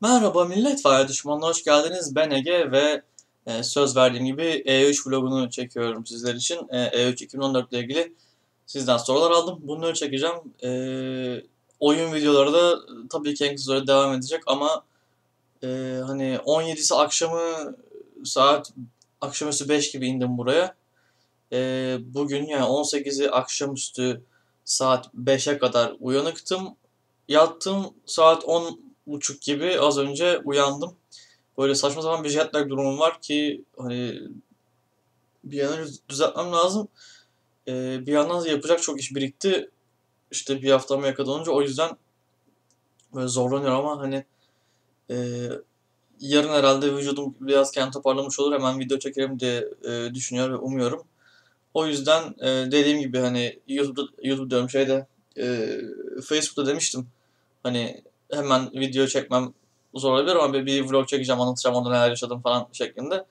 Merhaba millet, Fire Düşmanı'na hoş geldiniz. Ben Ege ve e, söz verdiğim gibi E3 vlogunu çekiyorum sizler için. E, E3 2014 ile ilgili sizden sorular aldım. Bunları çekeceğim. E, oyun videoları da tabii ki en kısa sürede devam edecek ama e, hani 17'si akşamı saat akşamüstü 5 gibi indim buraya. E, bugün yani 18'i akşamüstü saat 5'e kadar uyanıktım. Yattım saat 10 buçuk gibi az önce uyandım. Böyle saçma sapan bir jet lag durumum var ki hani bir an önce düzeltmem lazım. Ee, bir yandan da yapacak çok iş birikti. İşte bir haftama yakalanınca o yüzden böyle zorlanıyorum ama hani e, yarın herhalde vücudum biraz kendini toparlamış olur. Hemen video çekerim diye e, düşünüyor ve umuyorum. O yüzden e, dediğim gibi hani YouTube'da, YouTube diyorum şeyde e, Facebook'ta demiştim. Hani hemen video çekmem zor olabilir ama bir, bir vlog çekeceğim anlatacağım onda neler yaşadım falan şeklinde.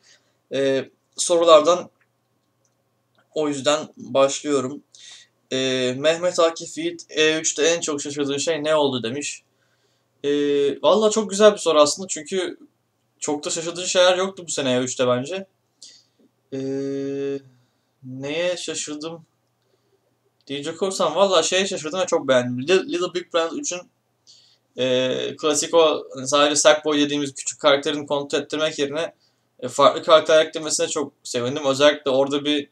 Ee, sorulardan o yüzden başlıyorum. Ee, Mehmet Akif Yiğit E3'te en çok şaşırdığın şey ne oldu demiş. Ee, Valla çok güzel bir soru aslında çünkü çok da şaşırdığın şeyler yoktu bu sene E3'te bence. Ee, neye şaşırdım diyecek olursam valla şeye şaşırdım ve çok beğendim. Little Big Planet 3'ün e, klasik o hani sadece Sackboy dediğimiz küçük karakterini kontrol ettirmek yerine e, farklı karakter eklemesine çok sevindim. Özellikle orada bir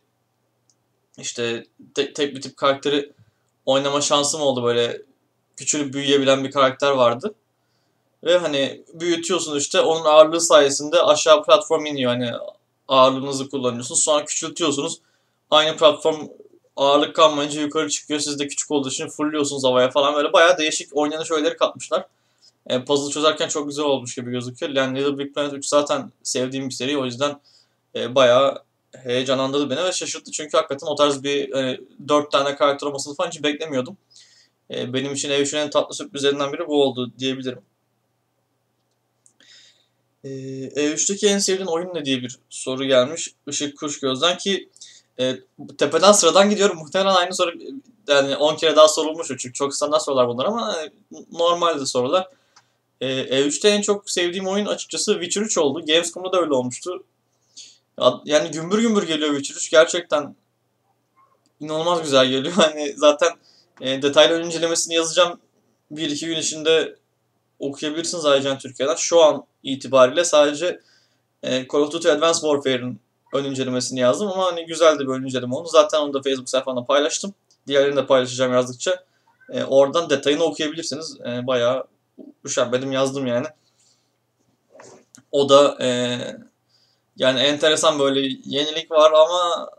işte te, tek bir tip karakteri oynama şansım oldu böyle küçülüp büyüyebilen bir karakter vardı. Ve hani büyütüyorsun işte onun ağırlığı sayesinde aşağı platform iniyor. Hani ağırlığınızı kullanıyorsunuz. Sonra küçültüyorsunuz. Aynı platform ağırlık kalmayınca yukarı çıkıyor. Siz de küçük olduğu için fırlıyorsunuz havaya falan. Böyle bayağı değişik oynanış öğeleri katmışlar. E, puzzle çözerken çok güzel olmuş gibi gözüküyor. Yani Little Big Planet 3 zaten sevdiğim bir seri. O yüzden e, bayağı heyecanlandırdı beni ve şaşırttı. Çünkü hakikaten o tarz bir hani, 4 tane karakter olmasını falan hiç beklemiyordum. E, benim için ev en tatlı sürprizlerinden biri bu oldu diyebilirim. E, E3'teki en sevdiğin oyun ne diye bir soru gelmiş. Işık Kuş Göz'den ki e, tepeden sıradan gidiyorum. Muhtemelen aynı soru yani 10 kere daha sorulmuş çünkü çok standart sorular bunlar ama e, normaldi sorular. E, E3'te en çok sevdiğim oyun açıkçası Witcher 3 oldu. Gamescom'da da öyle olmuştu. Yani gümbür gümbür geliyor Witcher 3. Gerçekten inanılmaz güzel geliyor. Hani zaten e, detaylı incelemesini yazacağım. 1-2 gün içinde okuyabilirsiniz ayrıca Türkiye'den. Şu an itibariyle sadece e, Call of Duty Advanced Warfare'ın ön incelemesini yazdım ama hani güzel de bir ön inceleme oldu. Zaten onu da Facebook sayfamda paylaştım. Diğerlerini de paylaşacağım yazdıkça. E, oradan detayını okuyabilirsiniz. E, bayağı üşenmedim yazdım yani. O da e, yani enteresan böyle yenilik var ama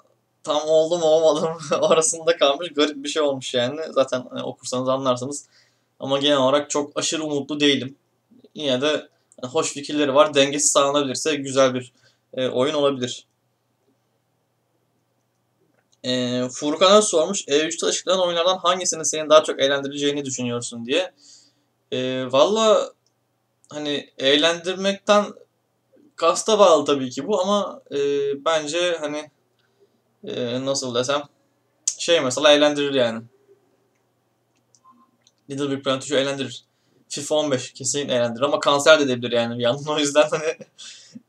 tam oldu mu olmadı mı arasında kalmış garip bir şey olmuş yani. Zaten hani, okursanız anlarsınız. Ama genel olarak çok aşırı umutlu değilim. Yine de hoş fikirleri var. Dengesi sağlanabilirse güzel bir e, oyun olabilir. E, Furkan'a sormuş. E3'te açıklanan oyunlardan hangisinin seni daha çok eğlendireceğini düşünüyorsun diye. E, Valla hani eğlendirmekten kasta bağlı tabii ki bu ama e, bence hani e, nasıl desem şey mesela eğlendirir yani. Little Big Planet 3'ü eğlendirir. FIFA 15 kesinlikle eğlendirir ama kanser de edebilir yani bir yandan o yüzden hani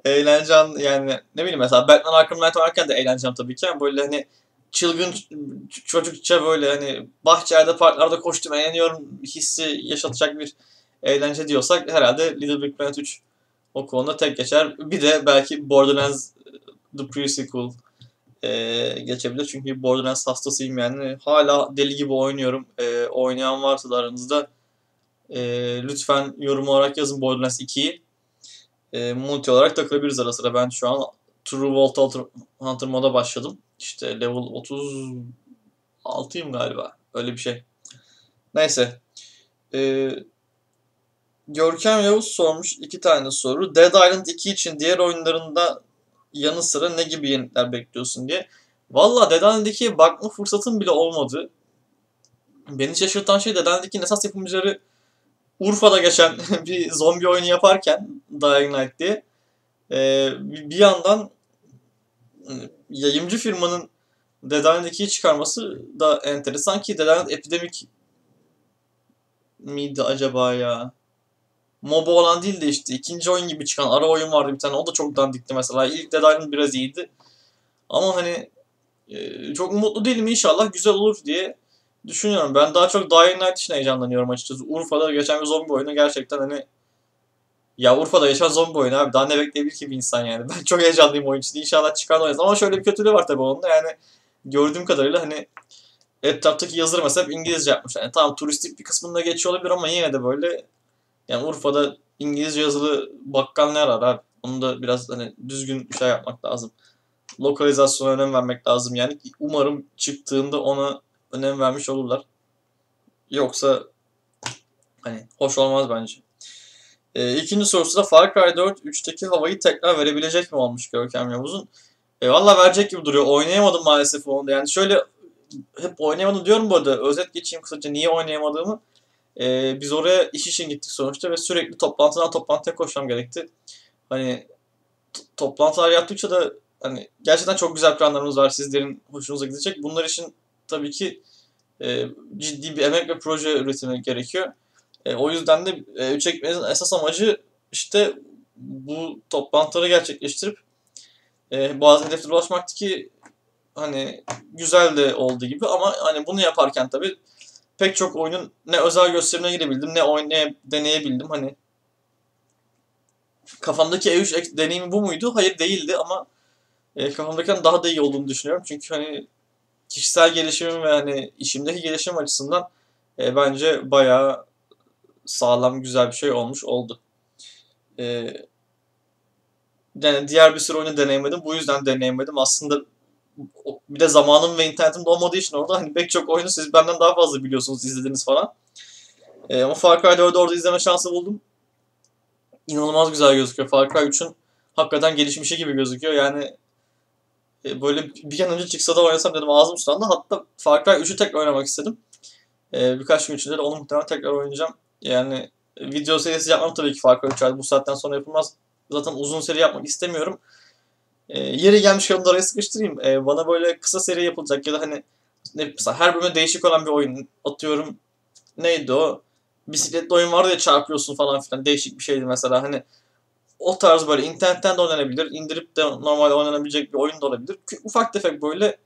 eğleneceğim yani ne bileyim mesela Batman Arkham Knight oynarken de eğleneceğim tabii ki ama böyle hani çılgın çocukça böyle hani bahçelerde parklarda koştum eğleniyorum hissi yaşatacak bir eğlence diyorsak herhalde Little Big Planet 3 o konuda tek geçer. Bir de belki Borderlands The Pre-Sequel e, geçebilir. Çünkü Borderlands hastasıyım yani. Hala deli gibi oynuyorum. E, oynayan varsa da aranızda e, lütfen yorum olarak yazın Borderlands 2'yi. E, multi olarak takılabiliriz ara sıra. Ben şu an True Vault Hunter moda başladım. İşte level 36'yım galiba. Öyle bir şey. Neyse. Ee, Görkem Yavuz sormuş iki tane soru. Dead Island 2 için diğer oyunlarında yanı sıra ne gibi yenilikler bekliyorsun diye. Valla Dead Island 2'ye bakma fırsatım bile olmadı. Beni şaşırtan şey Dead Island 2'nin esas yapımcıları Urfa'da geçen bir zombi oyunu yaparken Dying Light diye e, bir yandan yayıncı firmanın Dead Island 2'yi çıkarması da enteresan ki Dead Island Epidemic miydi acaba ya? MOBA olan değil de işte ikinci oyun gibi çıkan ara oyun vardı bir tane. O da çok dandikti mesela. İlk Dead Island biraz iyiydi. Ama hani e, çok umutlu değilim inşallah güzel olur diye düşünüyorum. Ben daha çok Dying Light için heyecanlanıyorum açıkçası. Urfa'da geçen bir zombi oyunu gerçekten hani ya Urfa'da yaşayan zombi oyunu abi. Daha ne bekleyebilir ki bir insan yani. Ben çok heyecanlıyım oyun için. İnşallah çıkar oynarız. Ama şöyle bir kötülüğü var tabii onun da yani gördüğüm kadarıyla hani etraftaki yazıları mesela İngilizce yapmış. Yani tamam turistik bir kısmında geçiyor olabilir ama yine de böyle yani Urfa'da İngilizce yazılı bakkal ne arar abi? Onu da biraz hani düzgün şey yapmak lazım. Lokalizasyona önem vermek lazım yani. Umarım çıktığında ona önem vermiş olurlar. Yoksa hani hoş olmaz bence. E, ikinci sorusu da Far Cry 4 3'teki havayı tekrar verebilecek mi olmuş Görkem Yavuz'un? E, Valla verecek gibi duruyor. Oynayamadım maalesef onu. Yani şöyle hep oynayamadım diyorum bu arada. Özet geçeyim kısaca niye oynayamadığımı. E, biz oraya iş için gittik sonuçta ve sürekli toplantıdan toplantıya koşmam gerekti. Hani toplantılar yaptıkça da hani gerçekten çok güzel planlarımız var. Sizlerin hoşunuza gidecek. Bunlar için tabii ki e, ciddi bir emek ve proje üretimi gerekiyor. E, o yüzden de e, üç ekmeğin esas amacı işte bu toplantıları gerçekleştirip e, bazı hedeflere ulaşmaktı ki hani güzel de olduğu gibi ama hani bunu yaparken tabii pek çok oyunun ne özel gösterimine girebildim ne oynaya deneyebildim hani kafamdaki E3 deneyimi bu muydu? Hayır değildi ama e, kafamdakinden daha da iyi olduğunu düşünüyorum. Çünkü hani kişisel gelişimim ve hani işimdeki gelişim açısından e, bence bayağı sağlam güzel bir şey olmuş oldu. E, yani diğer bir sürü oyunu deneyimledim. Bu yüzden deneyimledim. Aslında bir de zamanım ve internetim de olmadığı için orada hani pek çok oyunu siz benden daha fazla biliyorsunuz, izlediniz falan. E, ama Far Cry 4'ü orada izleme şansı buldum. İnanılmaz güzel gözüküyor. Far Cry 3'ün hakikaten gelişmişi gibi gözüküyor. Yani e, böyle bir an önce çıksa da oynasam dedim ağzım sulandı. Hatta Far Cry 3'ü tekrar oynamak istedim. E, birkaç gün içinde de onu muhtemelen tekrar oynayacağım. Yani e, video serisi yapmam tabii ki Far Cry 3 bu saatten sonra yapılmaz. Zaten uzun seri yapmak istemiyorum. E, yeri gelmiş onu da araya sıkıştırayım. E, bana böyle kısa seri yapılacak ya da hani ne, mesela her bölümde değişik olan bir oyun atıyorum. Neydi o? Bisikletli oyun vardı ya çarpıyorsun falan filan. Değişik bir şeydi mesela. Hani o tarz böyle internetten de oynanabilir. indirip de normal oynanabilecek bir oyun da olabilir. Ufak tefek böyle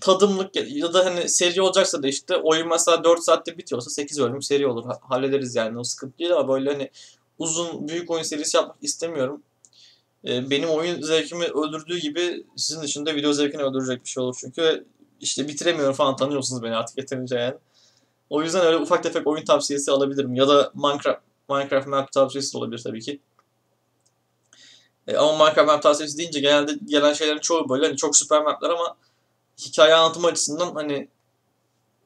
tadımlık ya da hani seri olacaksa da işte oyun mesela 4 saatte bitiyorsa 8 bölüm seri olur. Hallederiz yani o sıkıntı değil ama böyle hani uzun büyük oyun serisi yapmak istemiyorum. Ee, benim oyun zevkimi öldürdüğü gibi sizin için de video zevkini öldürecek bir şey olur. Çünkü işte bitiremiyorum falan tanıyorsunuz beni artık yeterince yani. O yüzden öyle ufak tefek oyun tavsiyesi alabilirim. Ya da Minecraft Minecraft map tavsiyesi olabilir tabii ki. E, ama Minecraft map tavsiyesi deyince genelde gelen şeylerin çoğu böyle hani çok süper mapler ama hikaye anlatım açısından hani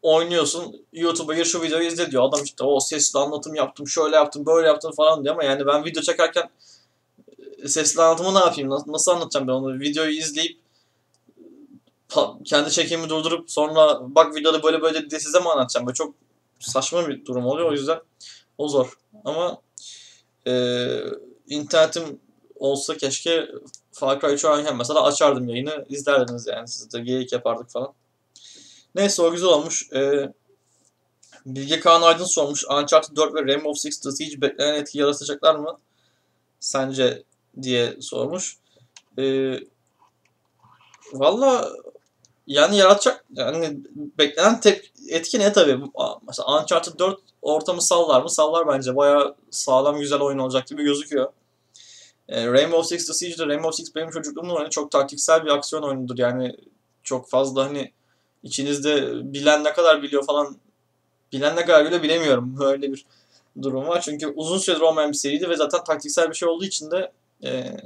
oynuyorsun YouTube'a gir şu videoyu izle diyor. Adam işte o sesli anlatım yaptım, şöyle yaptım, böyle yaptım falan diyor ama yani ben video çekerken e, sesli anlatımı ne yapayım? Nasıl, anlatacağım ben onu? Videoyu izleyip kendi çekimi durdurup sonra bak videoda böyle böyle diye size mi anlatacağım? Böyle çok saçma bir durum oluyor. O yüzden o zor. Ama e, internetim olsa keşke Far Cry 3 oynarken mesela açardım yayını izlerdiniz yani siz de geyik yapardık falan. Neyse o güzel olmuş. Ee, Bilge Kaan Aydın sormuş. Uncharted 4 ve Rainbow Six The Siege beklenen etki yaratacaklar mı? Sence diye sormuş. Ee, Valla yani yaratacak yani beklenen tek etki ne tabii? Mesela Uncharted 4 ortamı sallar mı? Sallar bence. Baya sağlam güzel oyun olacak gibi gözüküyor. E, Rainbow Six The Siege'de Rainbow Six benim çocukluğumda hani çok taktiksel bir aksiyon oyunudur. Yani çok fazla hani içinizde bilen ne kadar biliyor falan bilen ne kadar biliyor bilemiyorum. Böyle bir durum var. Çünkü uzun süredir olmayan bir seriydi ve zaten taktiksel bir şey olduğu için de e,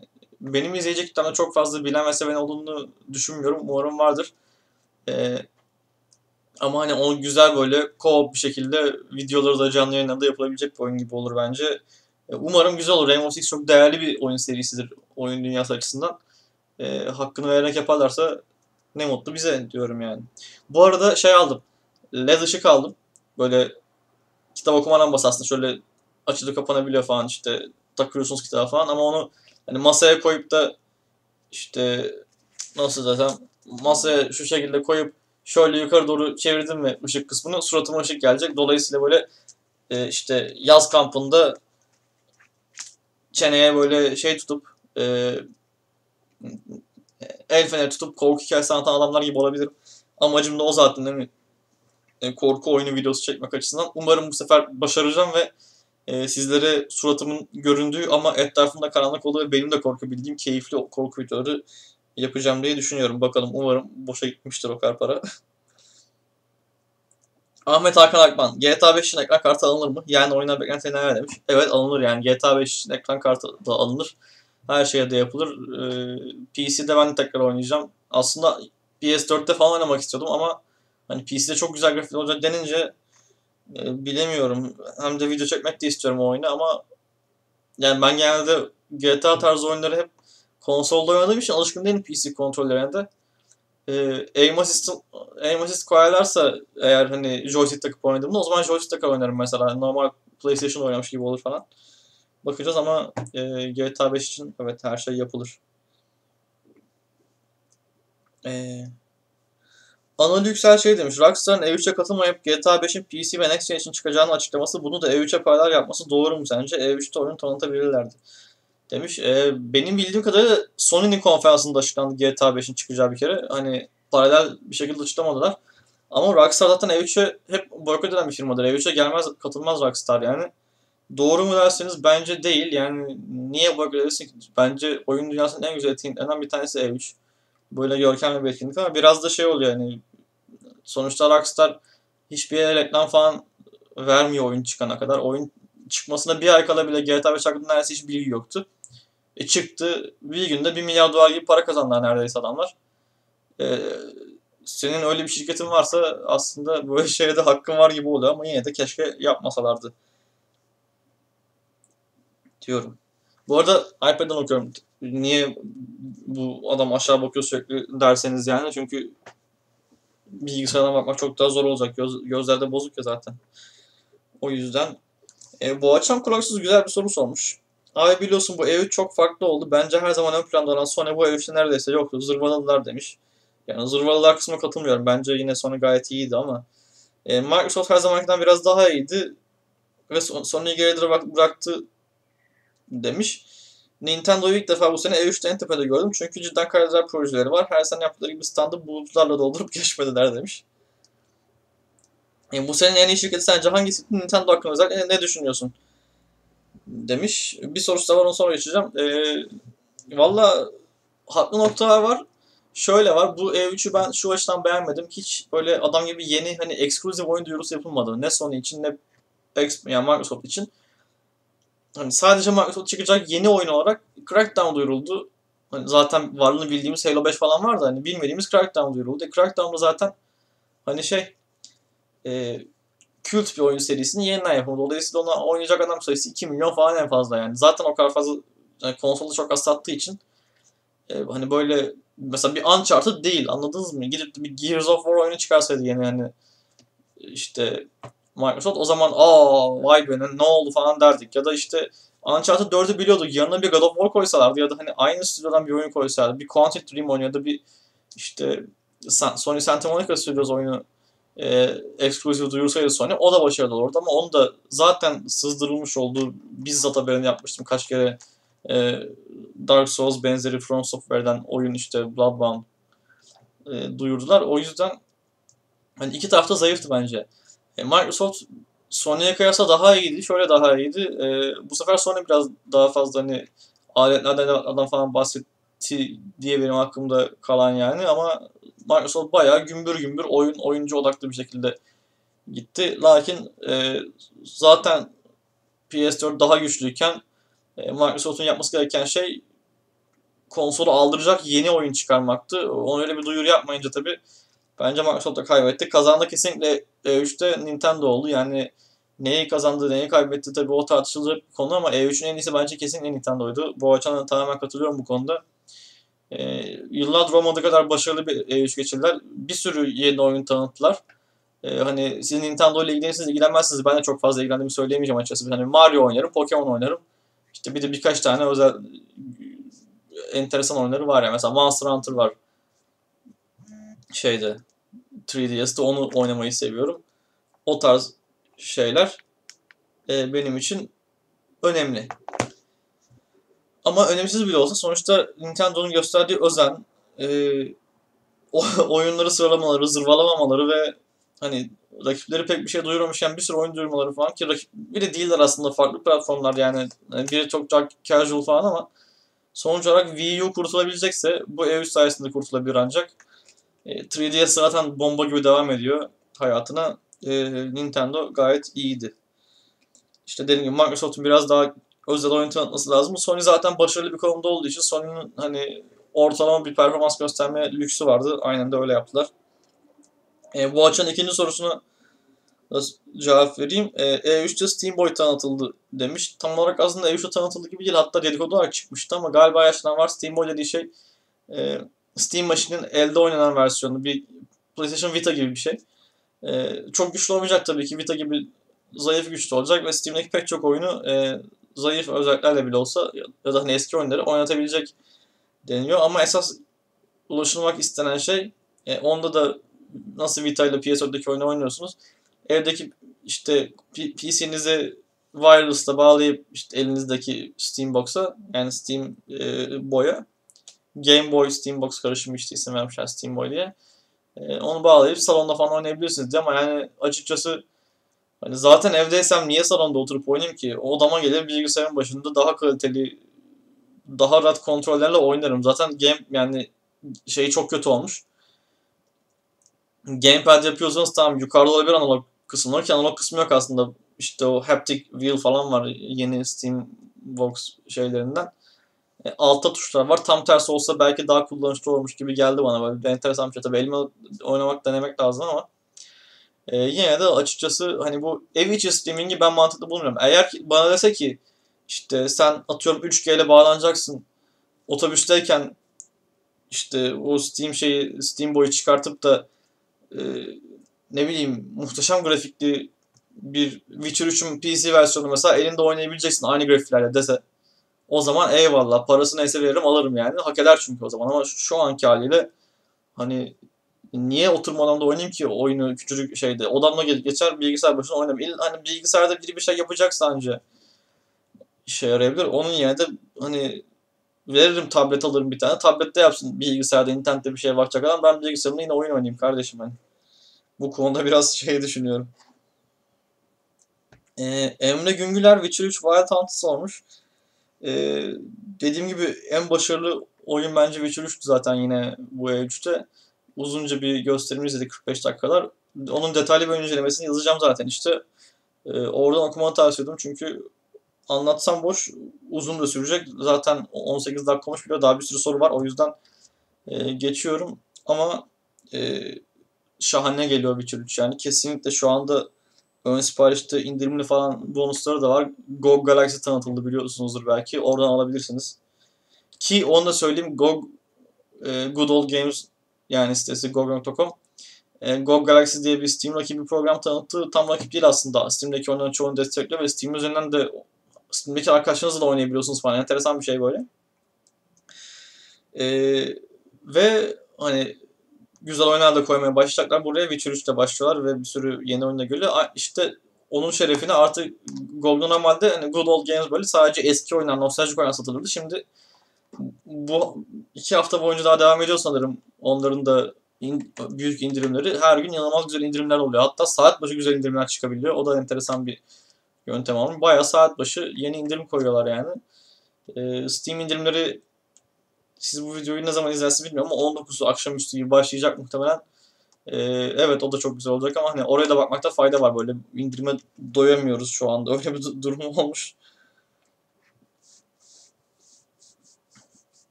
benim izleyecek kitlemde çok fazla bilen ve seven olduğunu düşünmüyorum. Umarım vardır. E, ama hani o güzel böyle co-op bir şekilde videoları da canlı yayınlarda yapılabilecek bir oyun gibi olur bence. E, umarım güzel olur. Rainbow Six çok değerli bir oyun serisidir oyun dünyası açısından. E, hakkını vererek yaparlarsa ne mutlu bize diyorum yani. Bu arada şey aldım. LED ışık aldım. Böyle kitap okuma lambası aslında şöyle açılı kapanabiliyor falan işte takıyorsunuz kitabı falan ama onu hani masaya koyup da işte nasıl desem masaya şu şekilde koyup şöyle yukarı doğru çevirdim mi ışık kısmını suratıma ışık gelecek. Dolayısıyla böyle e, işte yaz kampında çeneye böyle şey tutup e, el feneri tutup korku hikayesi anlatan adamlar gibi olabilirim. Amacım da o zaten değil mi? E, korku oyunu videosu çekmek açısından. Umarım bu sefer başaracağım ve e, sizlere suratımın göründüğü ama etrafımda karanlık olduğu ve benim de korkabildiğim keyifli korku videoları yapacağım diye düşünüyorum. Bakalım umarım boşa gitmiştir o kadar para. Ahmet Hakan Akman, GTA 5 için ekran kartı alınır mı? Yani oyuna beklenti neler demiş. Evet alınır yani GTA 5 için ekran kartı da alınır. Her şeye de yapılır. Ee, PC'de ben de tekrar oynayacağım. Aslında PS4'te falan oynamak istiyordum ama hani PC'de çok güzel grafik olacak denince e, bilemiyorum. Hem de video çekmek de istiyorum o oyunu ama yani ben genelde GTA tarzı oyunları hep konsolda oynadığım için alışkın değilim PC kontrollerine de. Ee, aim assist, aim assist eğer hani joystick takıp oynadığımda o zaman joystick takıp oynarım mesela. Normal PlayStation oynamış gibi olur falan. Bakacağız ama e, GTA 5 için evet her şey yapılır. Eee Anıl Yüksel şey demiş. Rockstar'ın E3'e katılmayıp GTA 5'in PC ve Next Gen için çıkacağını açıklaması bunu da E3'e paylar yapması doğru mu sence? E3'te oyunu tanıtabilirlerdi. Demiş. E, benim bildiğim kadarıyla Sony'nin konferansında açıklandı GTA 5'in çıkacağı bir kere. Hani paralel bir şekilde açıklamadılar. Ama Rockstar zaten E3'e hep boykot eden bir firmadır. E3'e gelmez, katılmaz Rockstar yani. Doğru mu derseniz bence değil. Yani niye boykot edersin ki? Bence oyun dünyasının en güzel etkinliklerinden bir tanesi E3 böyle görkemli bir etkinlik ama biraz da şey oluyor yani sonuçta Rockstar hiçbir yere reklam falan vermiyor oyun çıkana kadar. Oyun çıkmasına bir ay kala bile GTA 5 hakkında neredeyse hiç bilgi yoktu. E çıktı. Bir günde 1 milyar dolar gibi para kazandılar neredeyse adamlar. E, senin öyle bir şirketin varsa aslında böyle şeye de hakkın var gibi oluyor ama yine de keşke yapmasalardı. Diyorum. Bu arada iPad'den okuyorum. Niye bu adam aşağı bakıyor sürekli derseniz yani. Çünkü bilgisayardan bakmak çok daha zor olacak. Göz, gözlerde bozuk ya zaten. O yüzden e, bu akşam kulaksız güzel bir soru sormuş. Abi biliyorsun bu E3 çok farklı oldu. Bence her zaman ön planda olan Sony bu E3'te neredeyse yoktu. Zırvaladılar demiş. Yani zırvaladılar kısmına katılmıyorum. Bence yine Sony gayet iyiydi ama e, Microsoft her zamankinden biraz daha iyiydi. Ve Sony'yi geride bıraktı demiş. Nintendo'yu ilk defa bu sene E3'te en tepede gördüm. Çünkü cidden karakter projeleri var. Her sene yaptıkları gibi standı bulutlarla doldurup geçmediler demiş. E, bu senin en iyi şirketi sence hangisi? Nintendo hakkında özel e, ne düşünüyorsun? Demiş. Bir sorusu da var onu sonra geçeceğim. E, Valla haklı noktalar var. Şöyle var. Bu E3'ü ben şu açıdan beğenmedim. Hiç böyle adam gibi yeni hani exclusive oyun duyurusu yapılmadı. Ne Sony için ne yani Microsoft için hani sadece Microsoft çıkacak yeni oyun olarak Crackdown duyuruldu. Hani zaten varlığını bildiğimiz Halo 5 falan vardı hani bilmediğimiz Crackdown duyuruldu. E, Crackdown'da zaten hani şey e, kült bir oyun serisinin yeniden yapımı. Dolayısıyla ona oynayacak adam sayısı 2 milyon falan en fazla yani. Zaten o kadar fazla yani konsolda çok az sattığı için e, hani böyle mesela bir Uncharted değil anladınız mı? Gidip bir Gears of War oyunu çıkarsaydı yeni yani işte Microsoft o zaman aa vay be ne oldu falan derdik. Ya da işte Uncharted 4'ü biliyorduk. Yanına bir God of War koysalardı ya da hani aynı stüdyodan bir oyun koysalardı. Bir Quantic Dream oyunu ya da bir işte Sony Santa Monica Studios oyunu e, exclusive duyursaydı Sony o da başarılı olurdu ama onu da zaten sızdırılmış olduğu bizzat haberini yapmıştım kaç kere e, Dark Souls benzeri From Software'den oyun işte Bloodbound e, duyurdular. O yüzden hani iki tarafta zayıftı bence. E, Microsoft Sony'ye kıyasla daha iyiydi. Şöyle daha iyiydi. E, bu sefer Sony biraz daha fazla hani aletlerden falan bahsetti diye benim aklımda kalan yani ama Microsoft bayağı gümbür gümbür oyun oyuncu odaklı bir şekilde gitti. Lakin e, zaten PS4 daha güçlüyken e, Microsoft'un yapması gereken şey konsolu aldıracak yeni oyun çıkarmaktı. Onu öyle bir duyuru yapmayınca tabii Bence Microsoft da kaybetti. Kazandı kesinlikle E3'te Nintendo oldu. Yani neyi kazandı, neyi kaybetti tabii o tartışılacak bir konu ama E3'ün en iyisi bence kesinlikle Nintendo'ydu. Bu açıdan tamamen katılıyorum bu konuda. Ee, yıllardır olmadığı kadar başarılı bir E3 geçirdiler. Bir sürü yeni oyun tanıttılar. Ee, hani siz Nintendo ile ilgilenirsiniz, ilgilenmezsiniz. Ben de çok fazla ilgilendiğimi söyleyemeyeceğim açıkçası. Hani Mario oynarım, Pokemon oynarım. İşte bir de birkaç tane özel enteresan oyunları var ya. Mesela Monster Hunter var şeyde 3DS'de onu oynamayı seviyorum. O tarz şeyler e, benim için önemli. Ama önemsiz bile olsa sonuçta Nintendo'nun gösterdiği özen, e, oyunları sıralamaları, zırvalamamaları ve hani rakipleri pek bir şey duyurmamışken bir sürü oyun duyurmaları falan ki rakip biri değiller aslında farklı platformlar yani. yani biri çok daha casual falan ama sonuç olarak Wii U kurtulabilecekse bu E3 sayesinde kurtulabilir ancak. E, 3DS zaten bomba gibi devam ediyor hayatına. E, Nintendo gayet iyiydi. İşte dediğim gibi Microsoft'un biraz daha özel oyun tanıtması lazım. Sony zaten başarılı bir konumda olduğu için Sony'nin hani ortalama bir performans gösterme lüksü vardı. Aynen de öyle yaptılar. E, bu açan ikinci sorusuna cevap vereyim. E, E3'te Steam Boy tanıtıldı demiş. Tam olarak aslında E3'te tanıtıldı gibi değil. Hatta dedikodu olarak çıkmıştı ama galiba yaşanan var. Steam Boy dediği şey e, Steam Machine'in elde oynanan versiyonu. Bir PlayStation Vita gibi bir şey. E, çok güçlü olmayacak tabii ki. Vita gibi zayıf güçlü olacak ve Steam'deki pek çok oyunu e, zayıf özelliklerle bile olsa ya da hani eski oyunları oynatabilecek deniyor. Ama esas ulaşılmak istenen şey e, onda da nasıl Vita ile PS4'deki oyunu oynuyorsunuz. Evdeki işte PC'nizi wireless'la bağlayıp işte elinizdeki Steam Box'a yani Steam e, Boy'a Game Boy Steam Box karışımı işte isim vermişler Steam Boy diye. E, onu bağlayıp salonda falan oynayabilirsiniz diye ama yani açıkçası hani zaten evdeysem niye salonda oturup oynayayım ki? O odama gelir bilgisayarın başında daha kaliteli daha rahat kontrollerle oynarım. Zaten game yani şey çok kötü olmuş. Gamepad yapıyorsanız tamam yukarıda olabilir analog kısımları ki analog kısmı yok aslında. İşte o haptic wheel falan var yeni Steam Box şeylerinden. E, altta tuşlar var. Tam tersi olsa belki daha kullanışlı olmuş gibi geldi bana. Böyle enteresan bir şey. Tabii elime oynamak denemek lazım ama e, yine de açıkçası hani bu ev içi streaming'i ben mantıklı bulmuyorum. Eğer bana dese ki işte sen atıyorum 3G ile bağlanacaksın otobüsteyken işte o Steam şeyi Steam boyu çıkartıp da e, ne bileyim muhteşem grafikli bir Witcher 3'ün PC versiyonu mesela elinde oynayabileceksin aynı grafiklerle dese o zaman eyvallah parası neyse veririm alırım yani. Hak eder çünkü o zaman ama şu anki haliyle hani niye oturma odamda oynayayım ki oyunu küçücük şeyde odamda geçer bilgisayar başına oynayayım. Hani bilgisayarda biri bir şey yapacaksa anca işe yarayabilir. Onun yerine de hani veririm tablet alırım bir tane. Tablette yapsın bilgisayarda internette bir şey bakacak adam. Ben bilgisayarımda yine oyun oynayayım kardeşim hani. Bu konuda biraz şey düşünüyorum. Ee, Emre Güngüler Witcher 3 Wild Hunt olmuş. Ee, dediğim gibi en başarılı oyun bence Witcher 3'tü zaten yine bu E3'te. Uzunca bir gösterimi izledik 45 dakikalar. Onun detaylı bir incelemesini yazacağım zaten işte. Ee, oradan okumanı tavsiye ediyorum çünkü anlatsam boş uzun da sürecek. Zaten 18 dakika olmuş bile daha bir sürü soru var. O yüzden e, geçiyorum. Ama e, şahane geliyor Witcher 3 yani. Kesinlikle şu anda ön siparişte indirimli falan bonusları da var. GOG Galaxy tanıtıldı biliyorsunuzdur belki. Oradan alabilirsiniz. Ki onu da söyleyeyim GOG e, Good Old Games yani sitesi gog.com e, GOG Galaxy diye bir Steam rakibi program tanıttı. Tam rakip değil aslında. Steam'deki oyunların çoğunu destekliyor ve Steam üzerinden de Steam'deki arkadaşlarınızla da oynayabiliyorsunuz falan. Enteresan bir şey böyle. Ee, ve hani güzel oyunlar da koymaya başlayacaklar. Buraya Witcher 3'te başlıyorlar ve bir sürü yeni oyun da geliyor. İşte onun şerefine artık GOG'da normalde hani Good Old Games böyle sadece eski oyunlar, nostaljik oyunlar satılırdı. Şimdi bu iki hafta boyunca daha devam ediyor sanırım. Onların da in, büyük indirimleri. Her gün inanılmaz güzel indirimler oluyor. Hatta saat başı güzel indirimler çıkabiliyor. O da enteresan bir yöntem almış. Bayağı saat başı yeni indirim koyuyorlar yani. Ee, Steam indirimleri siz bu videoyu ne zaman izlersiniz bilmiyorum ama 19'u akşamüstü gibi başlayacak muhtemelen. Ee, evet o da çok güzel olacak ama hani oraya da bakmakta fayda var. Böyle indirime doyamıyoruz şu anda. Öyle bir durum olmuş.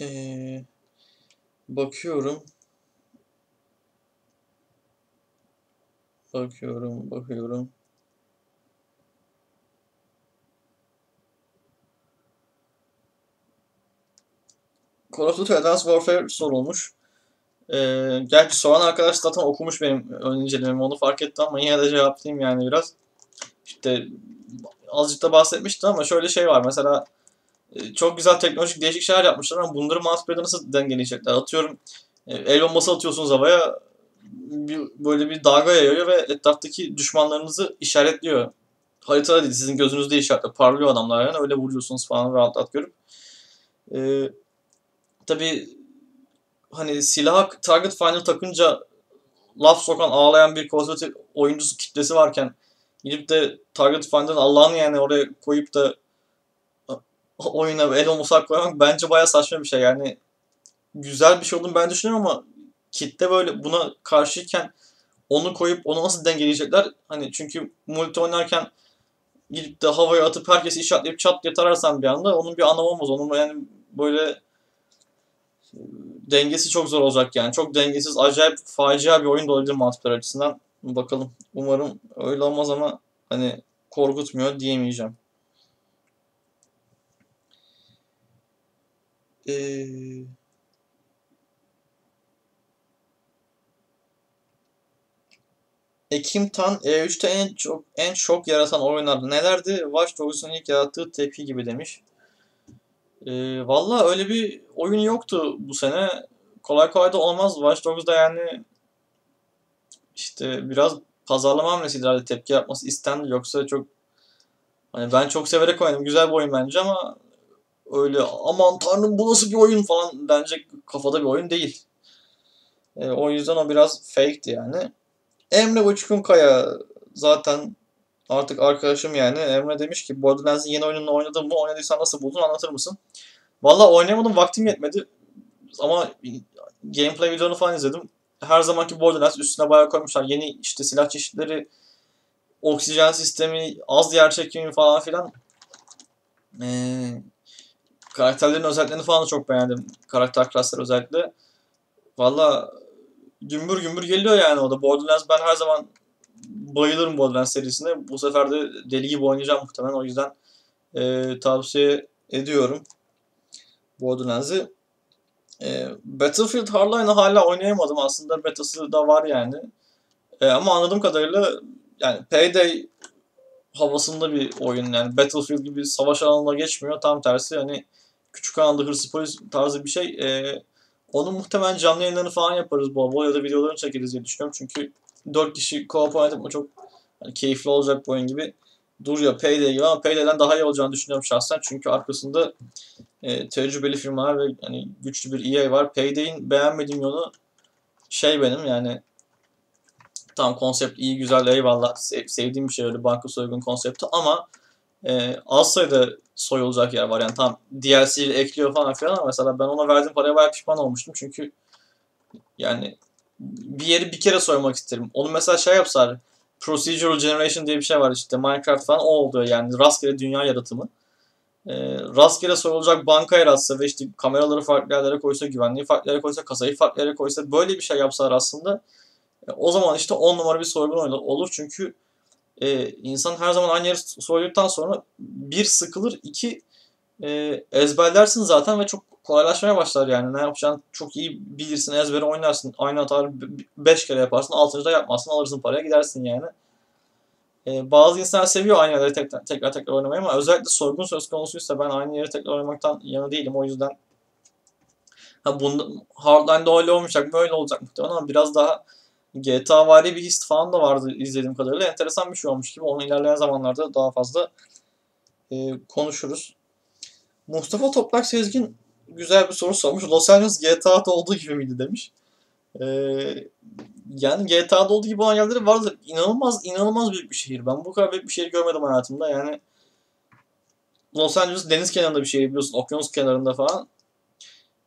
Ee, bakıyorum. Bakıyorum, bakıyorum. Call of Duty Advanced Warfare sorulmuş. Ee, gerçi soran arkadaş zaten okumuş benim ön incelememi onu fark etti ama yine de cevaplayayım yani biraz. İşte azıcık da bahsetmişti ama şöyle şey var mesela çok güzel teknolojik değişik şeyler yapmışlar ama bunları mousepad'e nasıl dengeleyecekler? Atıyorum e, el bombası atıyorsunuz havaya bir, böyle bir dalga yayıyor ve etraftaki düşmanlarınızı işaretliyor. Haritada değil sizin gözünüzde işaretliyor. Parlıyor adamlar yani öyle vuruyorsunuz falan rahat rahat görüp. Ee, tabii hani silah target finder takınca laf sokan ağlayan bir Duty oyuncusu kitlesi varken gidip de target finder'ın Allah'ını yani oraya koyup da oyuna Elon Musk koymak bence baya saçma bir şey yani güzel bir şey olduğunu ben düşünüyorum ama kitle böyle buna karşıyken onu koyup onu nasıl dengeleyecekler? Hani çünkü multi oynarken gidip de havaya atıp herkesi işaretleyip çat diye tararsan bir anda onun bir anlamı olmaz. Onun yani böyle dengesi çok zor olacak yani. Çok dengesiz, acayip facia bir oyun da olabilir multiplayer açısından. Bakalım. Umarım öyle olmaz ama hani korkutmuyor diyemeyeceğim. Ee, Ekim Tan E3'te en çok en şok yaratan oyunlar nelerdi? Watch Dogs'un ilk yarattığı tepki gibi demiş. Ee, Valla öyle bir oyun yoktu bu sene. Kolay kolay da olmaz. Watch Dogs'da yani işte biraz pazarlama hamlesiydi herhalde tepki yapması istendi. Yoksa çok hani ben çok severek oynadım. Güzel bir oyun bence ama öyle aman tanrım bu nasıl bir oyun falan denecek kafada bir oyun değil. E, o yüzden o biraz fake'ti yani. Emre Uçkunkaya zaten artık arkadaşım yani. Emre demiş ki Borderlands'in yeni oyununu oynadın mı? Oynadıysan nasıl buldun anlatır mısın? Valla oynayamadım vaktim yetmedi. Ama gameplay videonu falan izledim. Her zamanki Borderlands üstüne bayağı koymuşlar. Yeni işte silah çeşitleri, oksijen sistemi, az yer çekimi falan filan. Ee, karakterlerin özelliklerini falan da çok beğendim. Karakter klasları özellikle. Valla gümbür gümbür geliyor yani o da. Borderlands ben her zaman bayılırım Borderlands serisine. Bu sefer de deli gibi oynayacağım muhtemelen. O yüzden e, tavsiye ediyorum Borderlands'i. E, Battlefield Hardline'ı hala oynayamadım. Aslında betası da var yani. E, ama anladığım kadarıyla yani Payday havasında bir oyun yani Battlefield gibi savaş alanına geçmiyor. Tam tersi hani küçük alanda hırsız polis tarzı bir şey. E, onun muhtemelen canlı yayınlarını falan yaparız bol bol ya da videolarını çekeriz diye düşünüyorum. Çünkü 4 kişi co-op oynadık mı çok hani keyifli olacak bir oyun gibi duruyor Payday gibi ama Payday'den daha iyi olacağını düşünüyorum şahsen. Çünkü arkasında e, tecrübeli firmalar ve hani güçlü bir EA var. Payday'in beğenmediğim yolu şey benim yani tam konsept iyi güzel eyvallah sev, sevdiğim bir şey öyle banka soygun konsepti ama e, az sayıda soyulacak yer var. Yani tam DLC ile ekliyor falan filan ama mesela ben ona verdiğim paraya bayağı pişman olmuştum çünkü yani bir yeri bir kere soymak isterim. Onu mesela şey yapsalar procedural generation diye bir şey var işte Minecraft falan o oldu yani rastgele dünya yaratımı. E, rastgele soyulacak banka yaratsa ve işte kameraları farklı yerlere koysa, güvenliği farklı yere koysa, kasayı farklı yere koysa böyle bir şey yapsalar aslında e, o zaman işte 10 numara bir soygun olur çünkü e, insan her zaman aynı yeri soyduktan sonra bir sıkılır, iki e, ezberlersin zaten ve çok kolaylaşmaya başlar yani. Ne yapacağını çok iyi bilirsin, ezbere oynarsın. Aynı hataları 5 kere yaparsın, 6. da yapmazsın, alırsın paraya gidersin yani. E, bazı insanlar seviyor aynı yere tekrar, tekrar tekrar oynamayı ama özellikle sorgun söz konusuysa ben aynı yere tekrar oynamaktan yana değilim. O yüzden ha bunda Hardline'da öyle olmayacak, böyle olacak muhtemelen ama biraz daha GTA vari bir his falan da vardı izlediğim kadarıyla. Enteresan bir şey olmuş gibi. Onu ilerleyen zamanlarda daha fazla e, konuşuruz. Mustafa Toprak Sezgin güzel bir soru sormuş. Los Angeles GTA'da olduğu gibi miydi demiş. Ee, yani GTA'da olduğu gibi olan yerleri vardı. İnanılmaz, inanılmaz büyük bir şehir. Ben bu kadar büyük bir şehir görmedim hayatımda. Yani Los Angeles deniz kenarında bir şehir biliyorsun. Okyanus kenarında falan.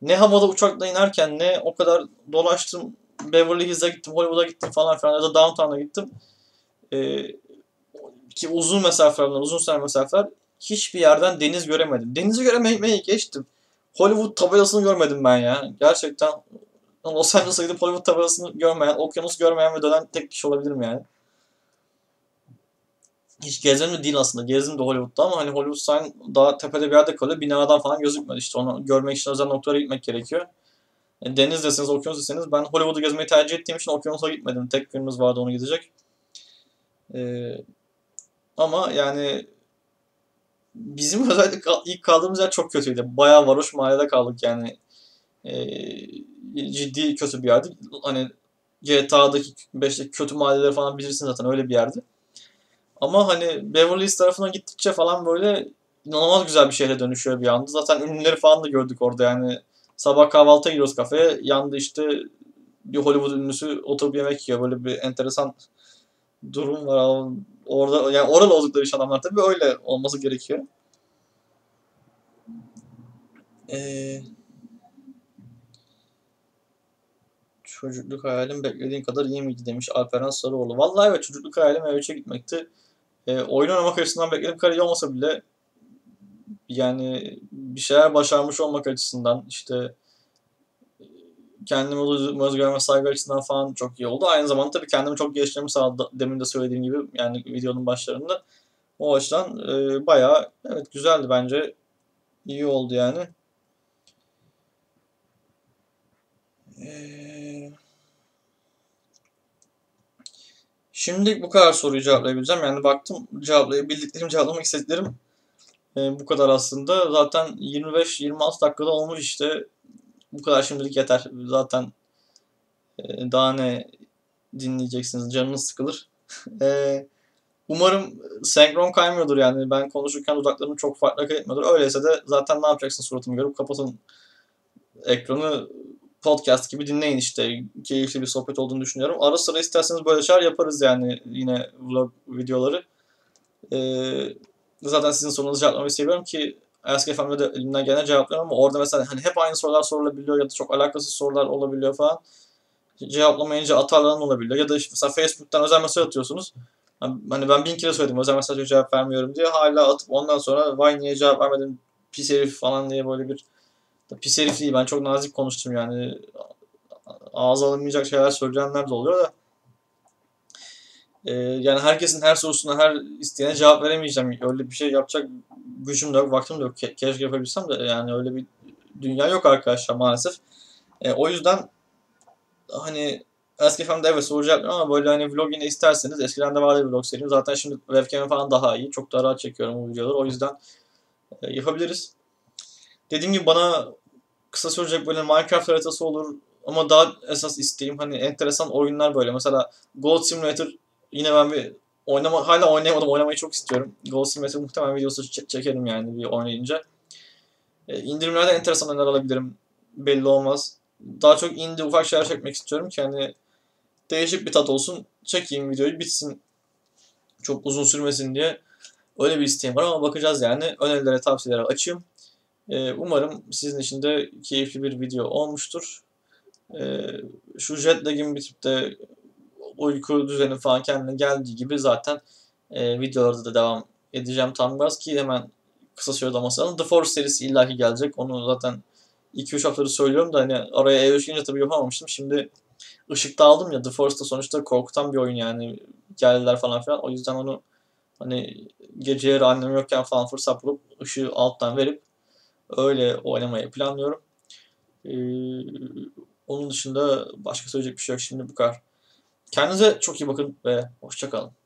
Ne havada uçakla inerken ne o kadar dolaştım Beverly Hills'e gittim, Hollywood'a gittim falan filan ya da Downtown'a gittim. Ee, ki uzun mesafeler, uzun süre mesafeler hiçbir yerden deniz göremedim. Denizi göremeyi geçtim. Hollywood tabelasını görmedim ben ya. Gerçekten Los Angeles'a gidip Hollywood tabelasını görmeyen, okyanus görmeyen ve dönen tek kişi olabilirim yani. Hiç gezmedim de değil aslında. Gezdim de Hollywood'da ama hani Hollywood sign daha tepede bir yerde kalıyor. Binadan falan gözükmedi işte. Onu görmek için özel noktalara gitmek gerekiyor. Deniz deseniz, okyanus deseniz ben Hollywood'u gezmeyi tercih ettiğim için okyanusa gitmedim. Tek filmimiz vardı onu gidecek. Ee, ama yani bizim özellikle ilk kaldığımız yer çok kötüydü. Bayağı varoş mahallede kaldık yani. Ee, ciddi kötü bir yerdi. Hani GTA'daki 5'teki kötü mahalleleri falan bilirsin zaten öyle bir yerdi. Ama hani Beverly Hills tarafına gittikçe falan böyle inanılmaz güzel bir şehre dönüşüyor bir anda. Zaten ünlüleri falan da gördük orada yani. Sabah kahvaltıya gidiyoruz kafeye. Yanında işte bir Hollywood ünlüsü oturup yemek yiyor. Böyle bir enteresan durum var. Orada yani oralı oldukları iş adamlar tabii öyle olması gerekiyor. Ee, çocukluk hayalim beklediğin kadar iyi miydi demiş Alperen Sarıoğlu. Vallahi evet çocukluk hayalim E3'e gitmekti. Ee, oyun oynamak açısından beklediğim kadar iyi olmasa bile yani bir şeyler başarmış olmak açısından işte kendimi özgüven ve saygı açısından falan çok iyi oldu. Aynı zamanda tabii kendimi çok geliştirmemi sağladı. Demin de söylediğim gibi yani videonun başlarında. O açıdan e, bayağı evet güzeldi bence. İyi oldu yani. Ee, şimdi bu kadar soruyu cevaplayabileceğim. Yani baktım cevaplayabildiklerim, cevaplamak istediklerim e, bu kadar aslında. Zaten 25-26 dakikada olmuş işte. Bu kadar şimdilik yeter. Zaten e, daha ne dinleyeceksiniz. Canınız sıkılır. e, umarım senkron kaymıyordur yani. Ben konuşurken dudaklarım çok farklı hareket etmiyordur. Öyleyse de zaten ne yapacaksın suratımı görüp kapatın ekranı podcast gibi dinleyin işte. Keyifli bir sohbet olduğunu düşünüyorum. Ara sıra isterseniz böyle şeyler yaparız yani yine vlog videoları. Ee, zaten sizin sorunuzu cevaplamayı seviyorum ki Ask FM'de de elimden gelen cevaplıyorum ama orada mesela hani hep aynı sorular sorulabiliyor ya da çok alakasız sorular olabiliyor falan. Cevaplamayınca hataların olabiliyor. Ya da işte mesela Facebook'tan özel mesaj atıyorsunuz. Hani ben bin kere söyledim özel mesajı cevap vermiyorum diye hala atıp ondan sonra vay niye cevap vermedin pis herif falan diye böyle bir pis herif değil ben çok nazik konuştum yani ağız alınmayacak şeyler söyleyenler de oluyor da ee, yani herkesin her sorusuna, her isteyene cevap veremeyeceğim. Öyle bir şey yapacak gücüm de yok, vaktim de yok. Ke- keşke yapabilsem de yani öyle bir dünya yok arkadaşlar maalesef. E, o yüzden hani eski FM'de evet soru ama böyle hani vlog yine isterseniz eskiden de vardı vlog serim. Zaten şimdi webcam falan daha iyi. Çok daha rahat çekiyorum bu videoları. O yüzden e, yapabiliriz. Dediğim gibi bana kısa sürecek böyle Minecraft haritası olur ama daha esas isteğim hani enteresan oyunlar böyle. Mesela Gold Simulator yine ben bir oynama hala oynayamadım. Oynamayı çok istiyorum. Gold Simulator muhtemelen videosu çekerim yani bir oynayınca. E, indirimlerden enteresan oyunlar alabilirim. Belli olmaz. Daha çok indie ufak şeyler çekmek istiyorum ki hani değişik bir tat olsun. Çekeyim videoyu bitsin. Çok uzun sürmesin diye. Öyle bir isteğim var ama bakacağız yani. Önerilere, tavsiyelere açayım. Ee, umarım sizin için de keyifli bir video olmuştur. Ee, şu jet lag'in bitip de uyku düzeni falan kendine geldiği gibi zaten e, videolarda da devam edeceğim tam biraz ki hemen kısa sürede masalım. The Force serisi illaki gelecek. Onu zaten 2-3 haftadır söylüyorum da hani araya E3 gelince tabii yapamamıştım. Şimdi ışıkta aldım ya The Force da sonuçta korkutan bir oyun yani geldiler falan filan. O yüzden onu hani gece yarı annem yokken falan fırsat bulup ışığı alttan verip öyle oynamayı planlıyorum. Ee, onun dışında başka söyleyecek bir şey yok şimdi bu kadar. Kendinize çok iyi bakın ve hoşçakalın.